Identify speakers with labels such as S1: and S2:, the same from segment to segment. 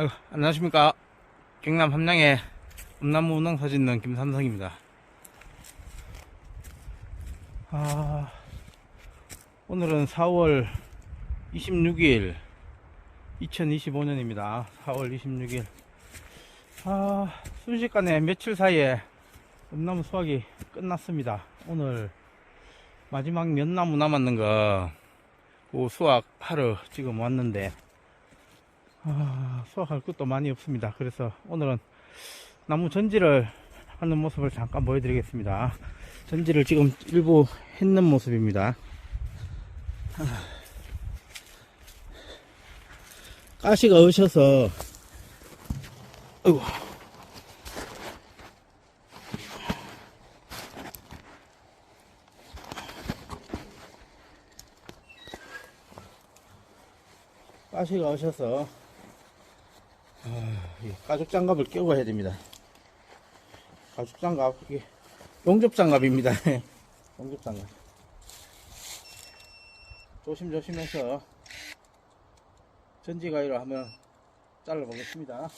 S1: 아이고, 안녕하십니까. 경남 함양의 음나무 운항사 짓는 김삼성입니다. 아, 오늘은 4월 26일, 2025년입니다. 4월 26일. 아, 순식간에 며칠 사이에 음나무 수확이 끝났습니다. 오늘 마지막 몇 나무 남았는 거, 그 수확하러 지금 왔는데, 아, 수확할 것도 많이 없습니다. 그래서 오늘은 나무 전지를 하는 모습을 잠깐 보여드리겠습니다. 전지를 지금 일부 했는 모습입니다. 아, 가시가 으셔서. 가시가 이 가죽 장갑을 끼고 해야 됩니다. 가죽 장갑, 이게 용접 장갑입니다. 용접 장갑. 조심조심해서 전지 가위로 한번 잘라 보겠습니다.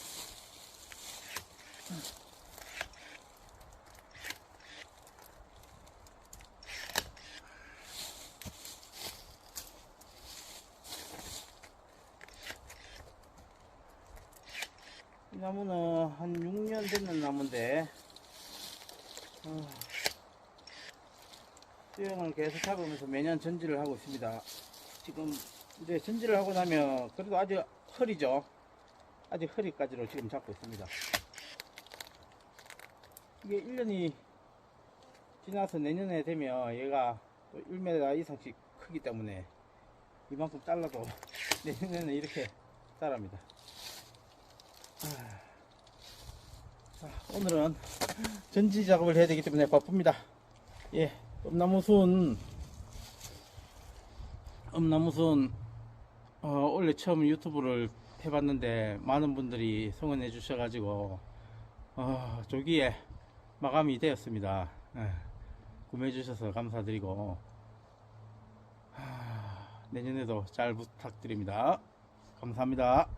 S1: 나무는 한 6년 됐는 나무인데 어, 수영을 계속 잡으면서 매년 전지를 하고 있습니다. 지금 이제 전지를 하고 나면 그래도 아직 허리죠. 아직 허리까지로 지금 잡고 있습니다. 이게 1년이 지나서 내년에 되면 얘가 또 1m 이상씩 크기 때문에 이만큼 잘라도 내년에는 이렇게 자랍니다. 자, 오늘은 전지 작업을 해야 되기 때문에 바쁩니다. 예, 음나무순, 음나무순, 어, 원래 처음 유튜브를 해봤는데 많은 분들이 성원해 주셔가지고, 어, 조기에 마감이 되었습니다. 예, 구매해 주셔서 감사드리고, 하, 내년에도 잘 부탁드립니다. 감사합니다.